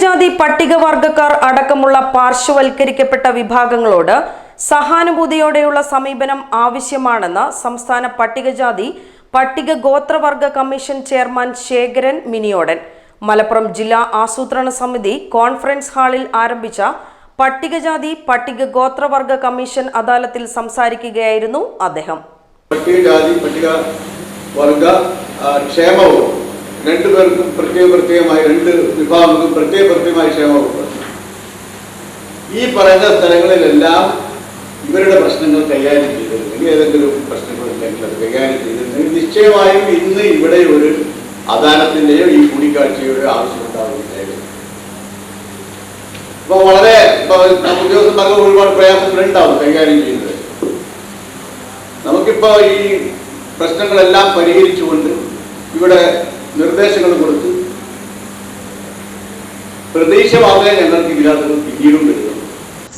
പട്ടികജാതി പട്ടികവർഗക്കാർ അടക്കമുള്ള പാർശ്വവൽക്കരിക്കപ്പെട്ട വിഭാഗങ്ങളോട് സഹാനുഭൂതിയോടെയുള്ള സമീപനം ആവശ്യമാണെന്ന് സംസ്ഥാന പട്ടികജാതി പട്ടിക ഗോത്രവർഗ കമ്മീഷൻ ചെയർമാൻ ശേഖരൻ മിനിയോടൻ. മലപ്പുറം ജില്ലാ ആസൂത്രണ സമിതി കോൺഫറൻസ് ഹാളിൽ ആരംഭിച്ച പട്ടികജാതി പട്ടിക ഗോത്രവർഗ കമ്മീഷൻ അദാലത്തിൽ സംസാരിക്കുകയായിരുന്നു അദ്ദേഹം. പട്ടികജാതി പട്ടിക വർഗ ക്ഷേമവും രണ്ടുപേർക്കും പ്രത്യേക പ്രത്യേകമായി രണ്ട് വിഭാഗങ്ങൾക്കും പ്രത്യേക പ്രത്യേകമായി ക്ഷേമവും ഈ പറയുന്ന സ്ഥലങ്ങളിലെല്ലാം ഇവരുടെ പ്രശ്നങ്ങൾ കൈകാര്യം ചെയ്തിരുന്നെങ്കിൽ ഏതെങ്കിലും പ്രശ്നങ്ങൾ ഉണ്ടെങ്കിൽ അത് കൈകാര്യം ചെയ്തിരുന്നെങ്കിൽ നിശ്ചയമായും ഇന്ന് ഇവിടെ ഒരു അദാലത്തിന്റെയോ ഈ കൂടിക്കാഴ്ചയോ ആവശ്യമുണ്ടാകുന്നില്ലായിരുന്നു അപ്പോൾ വളരെ ഉദ്യോഗസ്ഥന്മാർക്ക് ഒരുപാട് പ്രയാസങ്ങളുണ്ടാവും കൈകാര്യം ചെയ്യുന്നത്. നമുക്കിപ്പോൾ ഈ പ്രശ്നങ്ങളെല്ലാം പരിഹരിച്ചുകൊണ്ട് ഇവിടെ നിർദ്ദേശങ്ങൾ കൊടുത്തു പ്രതീക്ഷ മാത്രമേ ഞങ്ങൾക്ക് ഇതിനകത്ത് പിന്നീടും വരുന്നു.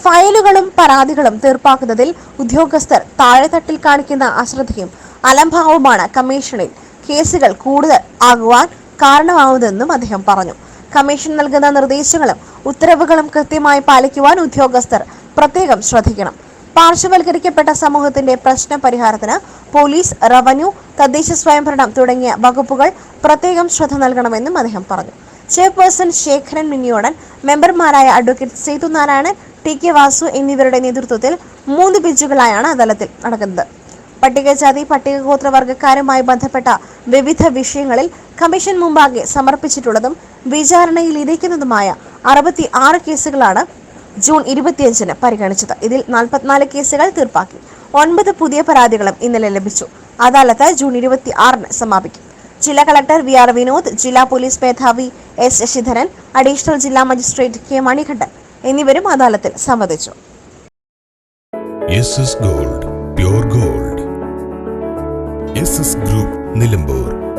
ഫയലുകളും പരാതികളും തീർപ്പാക്കുന്നതിൽ ഉദ്യോഗസ്ഥർ താഴെത്തട്ടിൽ കാണിക്കുന്ന അശ്രദ്ധയും അലംഭാവവുമാണ് കമ്മീഷനിൽ കേസുകൾ കൂടുതൽ ആകുവാൻ കാരണമാവുന്നതെന്നും അദ്ദേഹം പറഞ്ഞു. കമ്മീഷൻ നൽകുന്ന നിർദ്ദേശങ്ങളും ഉത്തരവുകളും കൃത്യമായി പാലിക്കുവാൻ ഉദ്യോഗസ്ഥർ പ്രത്യേകം ശ്രദ്ധിക്കണം. പാർശ്വവൽക്കരിക്കപ്പെട്ട സമൂഹത്തിന്റെ പ്രശ്ന പരിഹാരത്തിന് പോലീസ് റവന്യൂ തദ്ദേശ സ്വയംഭരണം തുടങ്ങിയ വകുപ്പുകൾ പ്രത്യേകം ശ്രദ്ധ നൽകണമെന്നും അദ്ദേഹം പറഞ്ഞു. ചെയർപേഴ്സൺ ശേഖരൻ മിന്നിയോടൻ മെമ്പർമാരായ advocate Sethu Narayanan T K Vasu എന്നിവരുടെ നേതൃത്വത്തിൽ മൂന്ന് ബെഞ്ചുകളായാണ് അദാലത്തിൽ നടക്കുന്നത്. പട്ടികജാതി പട്ടികഗോത്രവർഗക്കാരുമായി ബന്ധപ്പെട്ട വിവിധ വിഷയങ്ങളിൽ കമ്മീഷൻ മുമ്പാകെ സമർപ്പിച്ചിട്ടുള്ളതും വിചാരണയിൽ ഇരിക്കുന്നതുമായ അറുപത്തി ആറ് കേസുകളാണ് ജൂൺ ഇരുപത്തിയഞ്ചിന് പരിഗണിച്ചത്. ഇതിൽ നാൽപ്പത്തിനാല് കേസുകൾ തീർപ്പാക്കി. ഒൻപത് പുതിയ പരാതികളും ഇന്നലെ ലഭിച്ചു. അദാലത്ത് ജൂൺ ഇരുപത്തി ആറിന് സമാപിക്കും. ജില്ലാ കളക്ടർ വി ആർ വിനോദ് ജില്ലാ പോലീസ് മേധാവി എസ് ശശിധരൻ അഡീഷണൽ ജില്ലാ മജിസ്ട്രേറ്റ് കെ മണികണ്ഠൻ എന്നിവരും അദാലത്തിൽ സംബന്ധിച്ചു ഗോൾഡ് ഗോൾഡ്. ഗ്രൂപ്പ് നിലമ്പൂർ.